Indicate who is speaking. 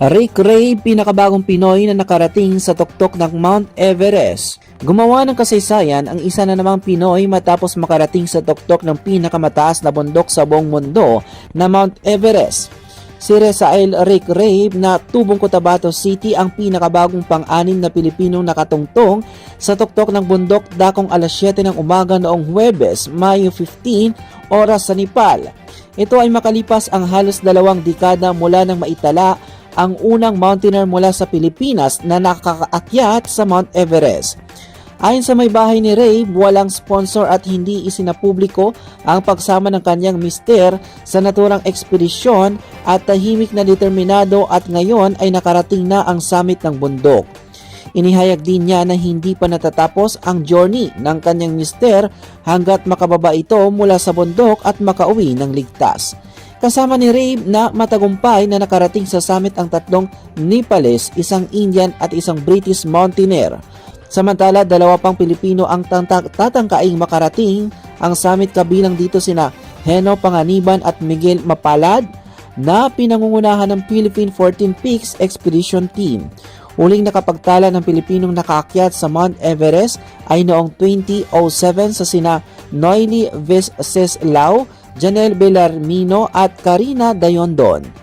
Speaker 1: Rick Ray, pinakabagong Pinoy na nakarating sa tuktok ng Mount Everest. Gumawa ng kasaysayan ang isa na namang Pinoy matapos makarating sa tuktok ng pinakamataas na bundok sa buong mundo na Mount Everest. Si Resael Rick Ray na tubong Cotabato City ang pinakabagong pang-anim na Pilipinong nakatungtong sa tuktok ng bundok dakong alas 7 ng umaga noong Huwebes, Mayo 15, oras sa Nepal. Ito ay makalipas ang halos dalawang dekada mula nang maitala ang unang mountaineer mula sa Pilipinas na nakakaakyat sa Mount Everest. Ayon sa may bahay ni Ray, walang sponsor at hindi isinapubliko ang pagsama ng kanyang mister sa naturang ekspedisyon at tahimik na determinado at ngayon ay nakarating na ang summit ng bundok. Inihayag din niya na hindi pa natatapos ang journey ng kanyang mister hanggat makababa ito mula sa bundok at makauwi ng ligtas. Kasama ni Ray na matagumpay na nakarating sa summit ang tatlong Nepalese, isang Indian at isang British mountaineer. Samantala, dalawa pang Pilipino ang tatangkaing makarating ang summit kabilang dito sina Heno Panganiban at Miguel Mapalad na pinangungunahan ng Philippine 14 Peaks Expedition Team. Huling nakapagtala ng Pilipinong nakaakyat sa Mount Everest ay noong 2007 sa sina Noily Veseslao, Janelle Bellarmino at Karina Dayondon.